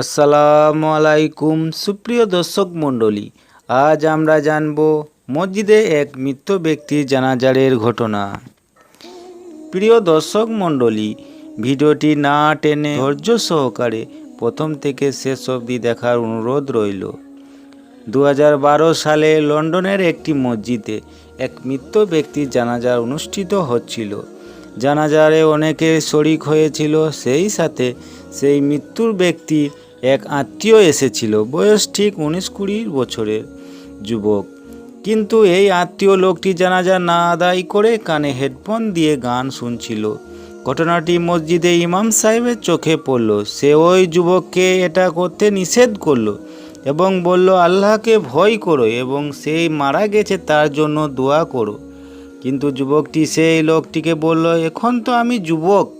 আসসালামু আলাইকুম সুপ্রিয় দর্শক মণ্ডলী, আজ আমরা জানব মসজিদে এক মৃত ব্যক্তির জানাজারের ঘটনা। প্রিয় দর্শক মণ্ডলী, ভিডিওটি না টেনে ধৈর্য সহকারে প্রথম থেকে শেষ অবধি দেখার অনুরোধ রইল। দু হাজার বারো সালে লন্ডনের একটি মসজিদে এক মৃত ব্যক্তির জানাজার অনুষ্ঠিত হচ্ছিল। জানাজারে অনেকে শরিক হয়েছিল, সেই সাথে সেই মৃত্যুর ব্যক্তির এক আত্মীয় এসেছিল, বয়স ঠিক উনিশ কুড়ি বছরের যুবক। কিন্তু এই আত্মীয় লোকটি জানাজা না আদায় করে কানে হেডফোন দিয়ে গান শুনছিল। ঘটনাটি মসজিদে ইমাম সাহেবের চোখে পড়ল। সে ওই যুবককে এটা করতে নিষেধ করল এবং বলল, আল্লাহকে ভয় করো এবং সেই মারা গেছে তার জন্য দোয়া করো। কিন্তু যুবকটি সেই লোকটিকে বলল, এখন তো আমি যুবক।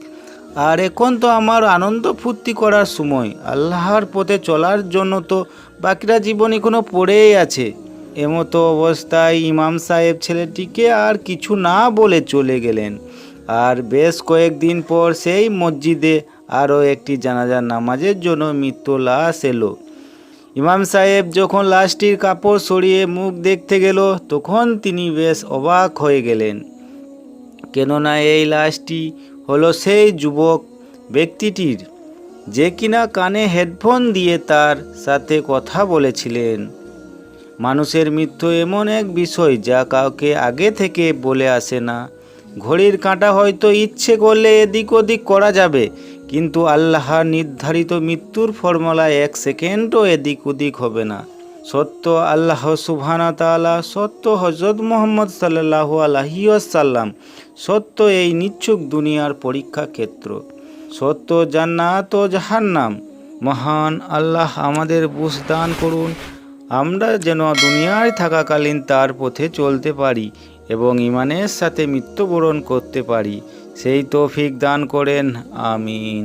আর এখন তো আমার আনন্দ ফুর্তি করার সময়। আল্লাহর পথে চলার জন্য তো বাকিরা জীবন এখনও পড়েই আছে। এমতো অবস্থায় ইমাম সাহেব ছেলেটিকে আর কিছু না বলে চলে গেলেন। আর বেশ কয়েকদিন পর সেই মসজিদে আরও একটি জানাজার নামাজের জন্য মৃত্যু লাশ এলো। ইমাম সাহেব যখন লাশটির কাপড় সরিয়ে মুখ দেখতে গেল, তখন তিনি বেশ অবাক হয়ে গেলেন। কেননা এই লাশটি হলো সেই যুবক ব্যক্তিটির। যে কিনা কানে হেডফোন দিয়ে তার সাথে কথা বলেছিলেন। মানুষের মৃত্যু এমন এক বিষয় যা কাউকে আগে থেকে বলে আসে না। ঘড়ির কাঁটা হয়তো ইচ্ছে করলে এদিক ওদিক করা যাবে, কিন্তু আল্লাহর নির্ধারিত মৃত্যুর ফর্মুলা এক সেকেন্ডও এদিক ওদিক হবে না। সত্য আল্লাহ সুবহানা তাআলা, সত্য হজরত মোহাম্মদ সাল্লাহ আলহিউসাল্লাম সত্য এই নিচ্ছুক দুনিয়ার পরীক্ষা ক্ষেত্র। সত্য জান্নাত ও জাহান্নাম। মহান আল্লাহ আমাদের বুঝ দান করুন, আমরা যেন দুনিয়ায় থাকাকালীন তার পথে চলতে পারি এবং ইমানের সাথে মৃত্যুবরণ করতে পারি। সেই তৌফিক দান করেন, আমিন।